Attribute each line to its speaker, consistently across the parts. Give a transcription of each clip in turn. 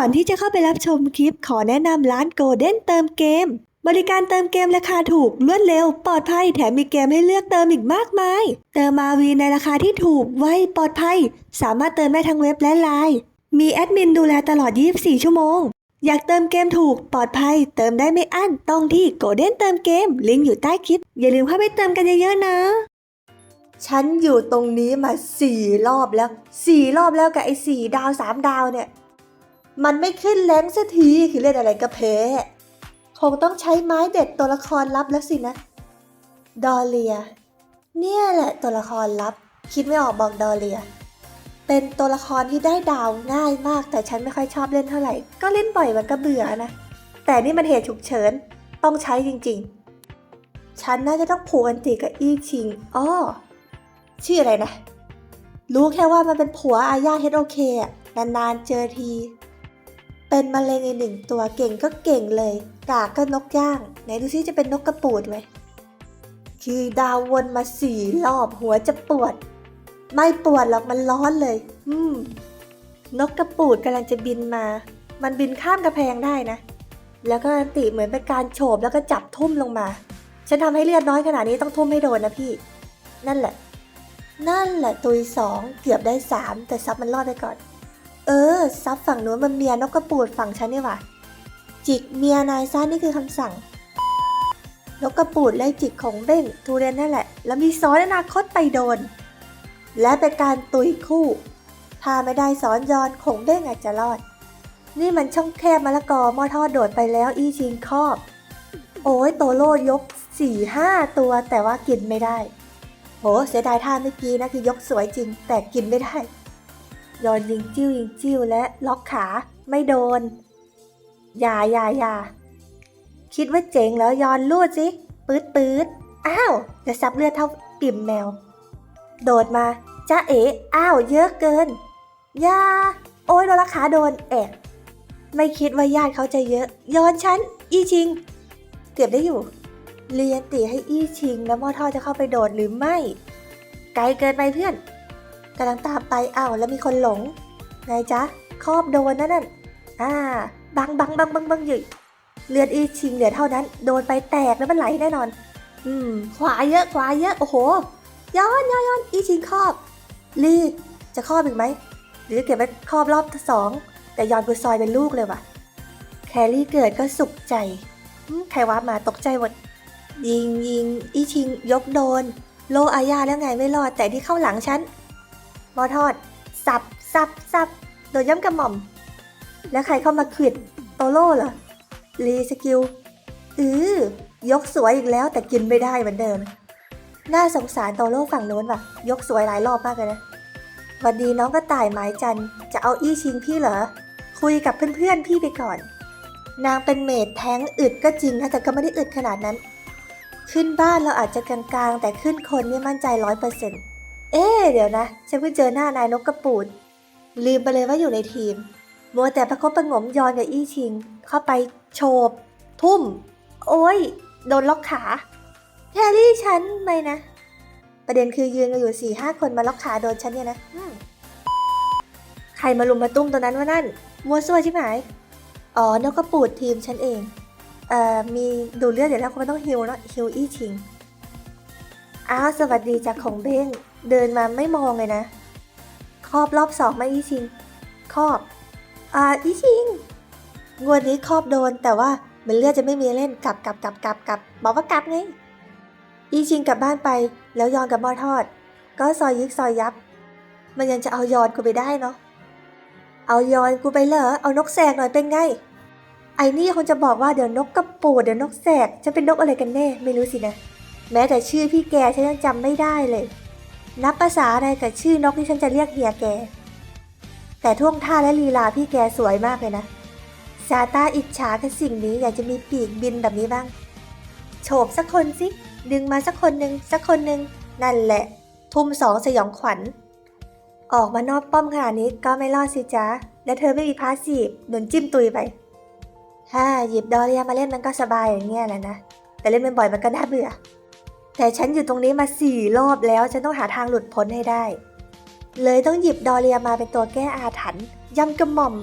Speaker 1: ก่อนที่จะเข้าไปรับชมคลิปขอแนะนำร้านโกลเด้นเติมเกม บริการเติมเกมราคาถูกรวดเร็ว ปลอดภัยแถมมีเกมให้เลือกเติมอีกมากมาย เติมมาวีในราคาที่ถูกไวปลอดภัย สามารถเติมได้ทั้งเว็บและไลน์มีแอดมินดูแลตลอด 24 ชั่วโมง อยากเติมเกมถูกปลอดภัย เติมได้ไม่อั้นต้องที่โกลเด้นเติมเกม ลิงก์อยู่ใต้คลิป อย่าลืมเข้าไปเติมกันเยอะๆนะฉันอยู่ตรงนี้มาสี่รอบแล้วสี่รอบแล้วกับไอ้สี่ดาวสามดาวเนี่ย มันไม่ขึ้นแรงสักทีคือเล่นอะไรก็แพ้คงต้องใช้ไม้เด็ดตัวละครลับแล้วสินะ ดอเลีย เนี่ยแหละตัวละครลับ คิดไม่ออกบอกดอเลีย เป็นตัวละครที่ได้ดาวง่ายมาก แต่ฉันไม่ค่อยชอบเล่นเท่าไหร่ ก็เล่นบ่อยมันก็เบื่อนะ แต่นี่มันเหตุฉุกเฉิน ต้องใช้จริงๆ ฉันน่าจะต้องผูกอันติกับอีชิงอ้อชื่ออะไรนะ รู้แค่ว่ามันเป็นผัวอาญาเฮดโอเคนานๆเจอที เป็นมะเร็งอีกหนึ่งตัวเก่งก็เก่งเลย กาก็นกย่าง ไหนดูซิจะเป็นนกกระปูดไหมคือดาววนมาสี่รอบหัวจะปวด ไม่ปวดหรอกมันร้อนเลย อืม นกกระปูดกำลังจะบินมา มันบินข้ามกระแพงได้นะ แล้วก็อันติเหมือนเป็นการโฉบแล้วก็จับทุ่มลงมา ฉันทำให้เลือดน้อยขนาดนี้ต้องทุ่มให้โดนนะพี่ นั่นแหละ นั่นแหละตุยสองเกือบได้สามแต่ซับมันรอดไปก่อน เออ ซับฝั่งนู้นมันเมียนกกระปูดฝั่งฉันนี่หว่าจิกเมียนายซ่านี่คือคำสั่ง นกกระปูดไล่จิกของเบ้งทูเรนนั่นแหละ แล้วมีซ้อนอนาคตไปโดน และเป็นการตุยคู่ ถ้าไม่ได้ซ้อนยอนคงเบ้งอาจจะรอด นี่มันช่องแคบมะละกอหม้อทอดโดดไปแล้วอีชิงครอบ โอ้ยโตโล่ยกสี่ห้าตัวแต่ว่ากินไม่ได้ โหเสียดายท่าเมื่อกี้นะคือยกสวยจริงแต่กินไม่ได้ ยอนยิงจิ้วยิงจิ้วและล็อกขาไม่โดน อย่าอย่าอย่าคิดว่าเจ๋งแล้วยอนลูดสิปื๊ดปื๊ดอ้าวจะซับเลือดเท่าปิ่มแมว โดดมาจ้าเอ๋อ้าวเยอะเกินย่าโอ้ยโดนละขาโดนแอบไม่คิดว่าญาติเขาจะเยอะ ย้อนฉัน อีชิง เก็บได้อยู่ เรียนตีให้อี้ชิงแล้วมอท่อจะเข้าไปโดดหรือไม่ ไกลเกินไปเพื่อน กำลังตามไปอ้าวแล้วมีคนหลง ไงจ๊ะครอบโดนนั่นน่ะอ่า บังบังบังบังบังอยู่เลือดอีชิงเหลือเท่านั้น โดนไปแตกแล้วมันไหลแน่นอน อืม ขวาเยอะขวาเยอะ โอ้โห ย้อนย้อนย้อนอีชิงครอบ ลีจะครอบอีกไหม หรือเก็บไว้ครอบรอบสอง แต่ยอนกูซอยเป็นลูกเลยว่ะ แครี่เกิดก็สุขใจ ใครว่ามาตกใจหมด ยิงยิงอีชิงยกโดน โลอาญาแล้วไงไม่รอดแต่ที่เข้าหลังฉัน มอทอดสับสับสับโดนย้ำกระหม่อม แล้วใครเข้ามาขิดโตโล่เหรอรีสกิลอือยกสวยอีกแล้วแต่กินไม่ได้เหมือนเดิม น่าสงสารโตโล่ฝั่งโน้นว่ะ ยกสวยหลายรอบมากเลยนะวันดีน้องก็ต่ายหมายจันจะเอาอี้ชิงพี่เหรอ คุยกับเพื่อนๆพี่ไปก่อน นางเป็นเมดแท้งอึดก็จริงนะแต่ก็ไม่ได้อึดขนาดนั้น ขึ้นบ้านเราอาจจะกลางๆ แต่ขึ้นคนนี่มั่นใจร้อยเปอร์เซ็นต์ เอ๊เดี๋ยวนะ ฉันเพิ่งเจอหน้านายนกกระปูด ลืมไปเลยว่าอยู่ในทีม มัวแต่ประคบประงมยอนกับอี้ชิง เข้าไปโฉบทุ่ม โอ้ย โดนล็อกขาแครี่ฉันไม่นะ ประเด็นคือยืนกันอยู่สี่ห้าคนมาล็อกขาโดนฉันเนี่ยนะใครมาลุมมาตุ้มตัวนั้นวะนั่น มัวซั่วใช่ไหมอ๋อนกกระปูดทีมฉันเอง เอ่อ มีดูเลือดเดี๋ยวแล้วคงไม่ต้องฮิวเนอะฮิวอี้ชิง อ้าว สวัสดีจากของเบ้ง เดินมาไม่มองเลยนะ ครอบรอบสองไมาอี้ชิง ครอบ อ่าอีชิง งวดนี้ครอบโดนแต่ว่าเหมันเลือดจะไม่มีเล่นกลับกลับกลับกลับกลับบอกว่ากลับไง อีชิงกลับบ้านไปแล้วยอนกับหมอทอด ก็ซอยยิกซอยยับ มันยังจะเอายอนกูไปได้เนาะ เอายอนกูไปเหรอ เอานกแสกหน่อยเป็นไง ไอ้นี่คงจะบอกว่าเดี๋ยวนกกระปูดเดี๋ยวนกแสกจะเป็นนกอะไรกันแน่ ไม่รู้สินะ แม้แต่ชื่อพี่แกฉันยังจำไม่ได้เลย นับภาษาอะไรกับชื่อนกที่ฉันจะเรียกเฮียแก แต่ท่วงท่าและลีลาพี่แกสวยมากเลยนะ ซาตาอิจฉากับสิ่งนี้อยากจะมีปีกบินแบบนี้บ้าง โฉบสักคนสิ ดึงมาสักคนหนึ่งสักคนหนึ่งนั่นแหละ ทุ่มสองสยองขวัญ ออกมานอกป้อมขนาดนี้ก็ไม่รอดสิจ๊ะและเธอไม่มีพาสซีฟโดนจิ้มตุยไปถ้าหยิบดอเรียมาเล่นมันก็สบายอย่างเงี้ยแหละนะ แต่เล่นบ่อยๆมันก็น่าเบื่อ แต่ฉันอยู่ตรงนี้มาสี่รอบแล้ว ฉันต้องหาทางหลุดพ้นให้ได้ เลยต้องหยิบดอเรียมาเป็นตัวแก้อาถรรพ์ย่ำกระหม่อม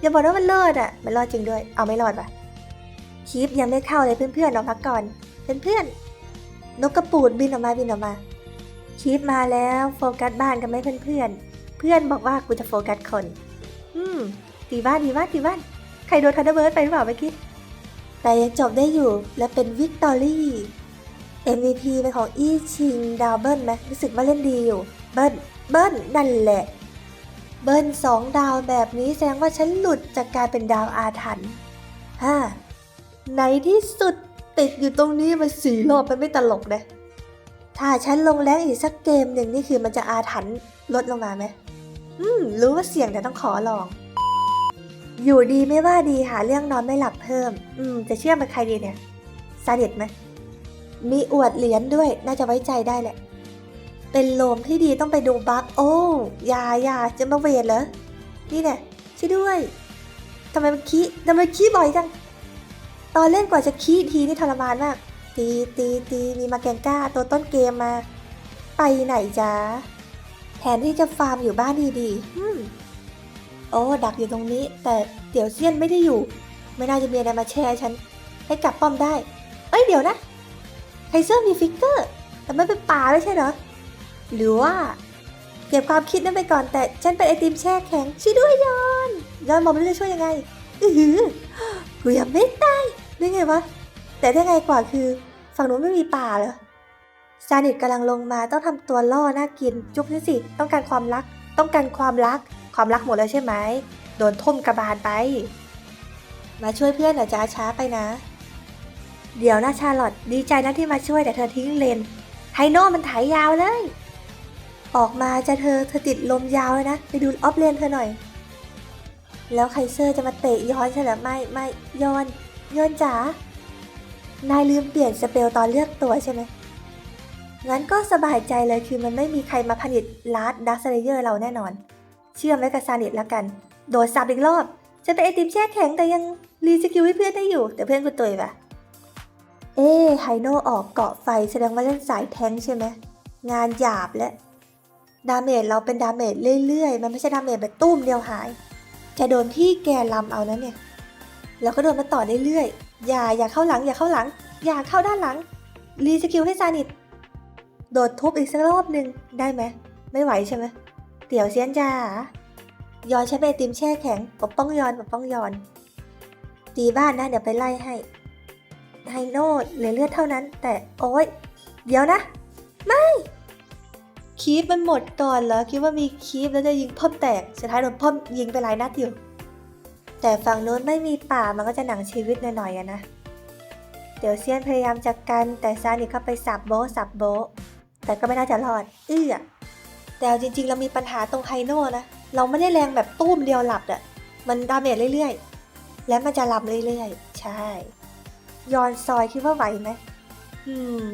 Speaker 1: อย่าบอกว่ามันรอดอะมันรอดจริงด้วย เอาไม่รอดปะคลิปยังไม่เข้าเลยเพื่อนๆเราพักก่อนเพื่อนๆนกกระปูดบินออกมาบินออกมาคลิปมาแล้วโฟกัสบ้านกันไหมเพื่อนๆเพื่อนบอกว่ากูจะโฟกัสคน อืมดีบ้านดีบ้านดีบ้านใครโดนทันเดอร์เบิร์ดไปหรือเปล่าเมื่อกี้แต่ยังจบได้อยู่และเป็นวิกตอรี่ MVP เป็นของอี้ชิงดาวเบิลไหมรู้สึกว่าเล่นดีอยู่ เบิ้ลเบิ้ลนั่นแหละ เบิ้ลสองดาวแบบนี้แสดงว่าฉันหลุดจากการเป็นดาวอาถรรพ์ฮ่าในที่สุดติดอยู่ตรงนี้มาสี่รอบมันไม่ตลกนะถ้าฉันลงแรงอีกสักเกมหนึ่งนี่คือมันจะอาถรรพ์ลดลงมาไหมอืม รู้ว่าเสี่ยงแต่ต้องขอลอง อยู่ดีไม่ว่าดีหาเรื่องนอนไม่หลับเพิ่ม อืม จะเชื่อมันใครดีเนี่ยซาดิสไหม มีอวดเหรียญด้วย น่าจะไว้ใจได้แหละ เป็นโลมที่ดีต้องไปดูบัคโอ้ยายาจะมาเวทเหรอ นี่เนี่ยช่วยด้วยทำไมมันขี้ทำไมขี้บ่อยจัง ตอนเล่นกว่าจะขี้ทีนี่ทรมานมาก ตีตีตีมีมาแกงก้าตัวต้นเกมมา ไปไหนจ๊ะแทนที่จะฟาร์มอยู่บ้านดีๆโอ้ดักอยู่ตรงนี้ แต่เดี๋ยวเซียนไม่ได้อยู่ ไม่น่าจะมีอะไรมาแชร์ฉัน ให้กลับป้อมได้ เอ้ยเดี๋ยวนะ ไคเซอร์มีฟิกเกอร์ แต่ไม่เป็นป่าไม่ใช่เหรอ หรือว่า เก็บความคิดนั้นไปก่อนแต่ฉันเป็นไอติมแช่แข็งช่วยด้วยยอนยอนบอกไม่รู้จะช่วยยังไง อือหือกูยังไม่ตายได้ไงวะ แต่ได้ไงกว่าคือ ฝั่งนู้นไม่มีป่าเหรอซานิตกำลังลงมาต้องทำตัวล่อน่ากิน จุ๊บนี่สิ ต้องการความรัก ต้องการความรัก ความรักหมดแล้วใช่ไหม โดนทุ่มกระบาลไป มาช่วยเพื่อนหน่อยจ้าช้าไปนะ เดี๋ยวนะชาลอตดีใจนะที่มาช่วยแต่เธอทิ้งเลน ไฮโน่มันไถยาวเลย ออกมาจะเธอเธอติดลมยาวเลยนะ ไปดูออฟเลนเธอหน่อย แล้วไคเซอร์จะมาเตะย้อนใช่เหรอไม่ไม่ย้อนย้อนจ๋านายลืมเปลี่ยนสเปลตอนเลือกตัวใช่ไหมงั้นก็สบายใจเลยคือมันไม่มีใครมาผลิตลาร์ดดักสเลเยอร์เราแน่นอน เชื่อมไว้กับซานิตแล้วกัน โดดสับอีกรอบฉันเป็นไอติมแช่แข็งแต่ยังรีสกิลให้เพื่อนได้อยู่ แต่เพื่อนกูตุยปะ เอ๊ไฮโนออกเกาะไฟแสดงว่าเล่นสายแทงใช่ไหม งานหยาบและ ดาเมจเราเป็นดาเมจเรื่อยๆ มันไม่ใช่ดาเมจแบบตุ้มเดียวหายจะโดนพี่แกลำเอานะเนี่ย แล้วก็โดนมาต่อเรื่อยๆ อย่าอย่าเข้าหลังอย่าเข้าหลัง อย่าเข้าด้านหลัง รีสกิลให้ซานิตโดดทุบอีกสักรอบหนึ่งได้ไหม ไม่ไหวใช่ไหมเดี๋ยวเซียนจ้ายอนใช้เป็นไอติมแช่แข็งปกป้องยอนปกป้องยอน ตีบ้านนะเดี๋ยวไปไล่ให้ ไฮโน่เหลือเลือดเท่านั้น แต่โอ๊ย เดี๋ยวนะ ไม่ คีฟมันหมดก่อนเหรอ คิดว่ามีคีฟแล้วจะยิงพ่อมแตก สุดท้ายโดนพ่อมยิงไปหลายนัดอยู่ แต่ฝั่งโน้นไม่มีป่ามันก็จะหนังชีวิตหน่อยๆนะ เดี๋ยวเซียนพยายามจัดการแต่ซานิเข้าไปสับโบสับโบแต่ก็ไม่น่าจะรอด เอื้อแต่เอาจริงๆ เรามีปัญหาตรงไฮโน่นะ เราไม่ได้แรงแบบตุ้มเดียวหลับอะมันดาเมจเรื่อยๆ และมันจะลำเรื่อยๆ ใช่ ย้อนซอยคิดว่าไหวไหมอืม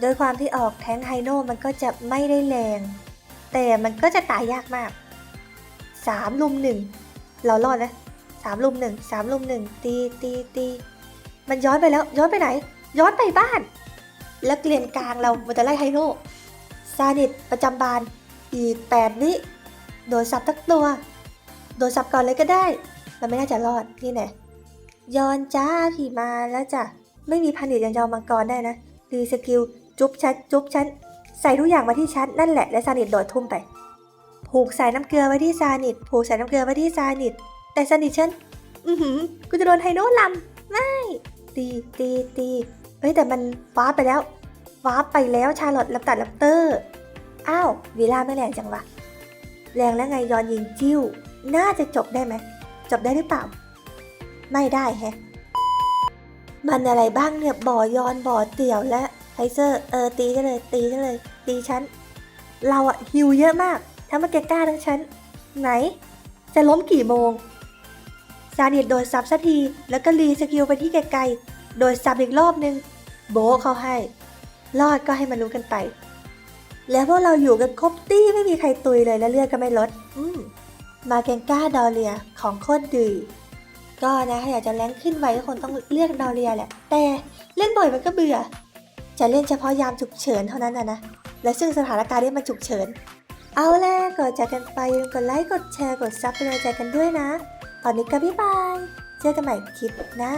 Speaker 1: โดยความที่ออกแทงไฮโน่มันก็จะไม่ได้แรง แต่มันก็จะตายยากมากสามลุมหนึ่งเรารอดนะสามลุมหนึ่งสามลุมหนึ่งตีตีตีมันย้อนไปแล้วย้อนไปไหน ย้อนไปบ้าน แล้วเกลียนกลางเรามันจะไล่ไฮโน่ซานิตประจำบาน อีกแปดวิโดนสับทักตัว โดนสับก่อนเลยก็ได้ มันไม่น่าจะรอดนี่แน่ ย้อนจ้าผีมาแล้วจ้ะ ไม่มีพันธุ์ยังจะเอามังกรได้นะรีสกิลจุ๊บฉันจุ๊บฉันใส่ทุกอย่างมาที่ฉันนั่นแหละและซานิตโดดทุ่มไป ผูกสายน้ำเกลือไว้ที่ซานิตผูกสายน้ำเกลือไว้ที่ซานิตแต่ซานิตฉันอือหือกูจะโดนไฮโน่ลำไม่ตีตีตีเอ้ยแต่มันว้าร์ปไปแล้วว้าร์ปไปแล้วชาร์ลอตลับตัดลับเตอร์อ้าววีล่าไม่แรงจังวะแรงแล้วไงยอนยิงจิ้ว น่าจะจบได้ไหมจบได้หรือเปล่า ไม่ได้แฮะ มันอะไรบ้างเนี่ยบ่อยอนบ่อเตี่ยวและไคเซอร์เออตีกันเลย ตีกันเลย ตีฉัน เราอะฮิวเยอะมากทั้งมาเกก้าทั้งฉัน ไหน จะล้มกี่โมง ซาดิสโดนซับสักที แล้วก็รีสกิลไปที่ไกลๆ โดนซับอีกรอบนึง โบเขาให้ รอดก็ให้มันรู้กันไป แล้วพวกเราอยู่กันครบตี้ไม่มีใครตุยเลยและเลือดก็ไม่ลด อืมมาเกงก้าดอเรียของโคตรดี ก็นะถ้าอยากจะแรงขึ้นไวก็คงต้องเลือกดอเรียแหละ แต่เล่นบ่อยมันก็เบื่อ จะเล่นเฉพาะยามฉุกเฉินเท่านั้นนะนะ และซึ่งสถานการณ์นี้มันฉุกเฉิน เอาแล่ก่อนจากกันไปอย่าลืมกดไลค์ กดแชร์ กดซับเป็นกำลังใจกันด้วยนะ ตอนนี้ก็บ๊ายบาย เจอกันใหม่คลิปหน้า